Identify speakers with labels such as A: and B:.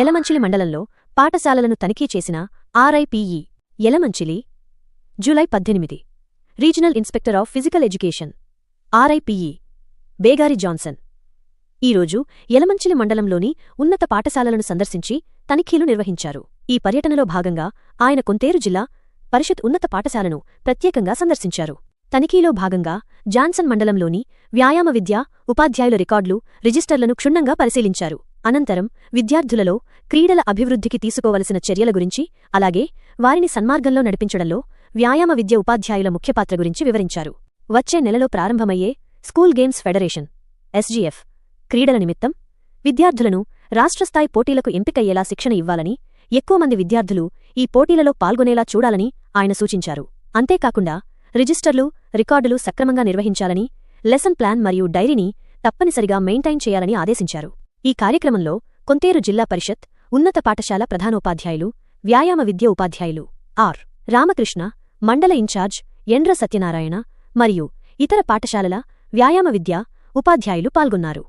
A: ఎలమంచిలి మండలంలో పాఠశాలలను తనిఖీ చేసిన ఆర్ఐపీఈ ఎలమంచిలి జూలై పద్దెనిమిది. Regional inspector of physical education RIPE Begari Johnson. ఈరోజు ఎలమంచిలి మండలంలోని ఉన్నత పాఠశాలలను సందర్శించి తనిఖీలు నిర్వహించారు. ఈ పర్యటనలో భాగంగా ఆయన కొంతేరు జిల్లా పరిషత్ ఉన్నత పాఠశాలను ప్రత్యేకంగా సందర్శించారు. తనిఖీలో భాగంగా జాన్సన్ మండలంలోని వ్యాయామ విద్య ఉపాధ్యాయుల రికార్డులు రిజిస్టర్లను క్షుణ్ణంగా పరిశీలించారు. అనంతరం విద్యార్థులలో క్రీడల అభివృద్ధికి తీసుకోవలసిన చర్యల గురించి అలాగే వారిని సన్మార్గంలో నడిపించడంలో వ్యాయామ విద్య ఉపాధ్యాయుల ముఖ్యపాత్ర గురించి వివరించారు. వచ్చే నెలలో ప్రారంభమయ్యే స్కూల్ గేమ్స్ ఫెడరేషన్ ఎస్జీఎఫ్ క్రీడల నిమిత్తం విద్యార్థులను రాష్ట్రస్థాయి పోటీలకు ఎంపికయ్యేలా శిక్షణ ఇవ్వాలని ఎక్కువ మంది విద్యార్థులు ఈ పోటీలలో పాల్గొనేలా చూడాలని ఆయన సూచించారు. అంతేకాకుండా రిజిస్టర్లు రికార్డులు సక్రమంగా నిర్వహించాలని లెసన్ ప్లాన్ మరియు డైరీని తప్పనిసరిగా మెయింటైన్ చేయాలని ఆదేశించారు. ఈ కార్యక్రమంలో కొంతేరు జిల్లా పరిషత్ ఉన్నత పాఠశాల ప్రధానోపాధ్యాయులు వ్యాయామ విద్య ఉపాధ్యాయులు ఆర్. రామకృష్ణ మండల ఇన్ఛార్జ్ ఎండ్ర సత్యనారాయణ మరియు ఇతర పాఠశాలల వ్యాయామ విద్య ఉపాధ్యాయులు పాల్గొన్నారు.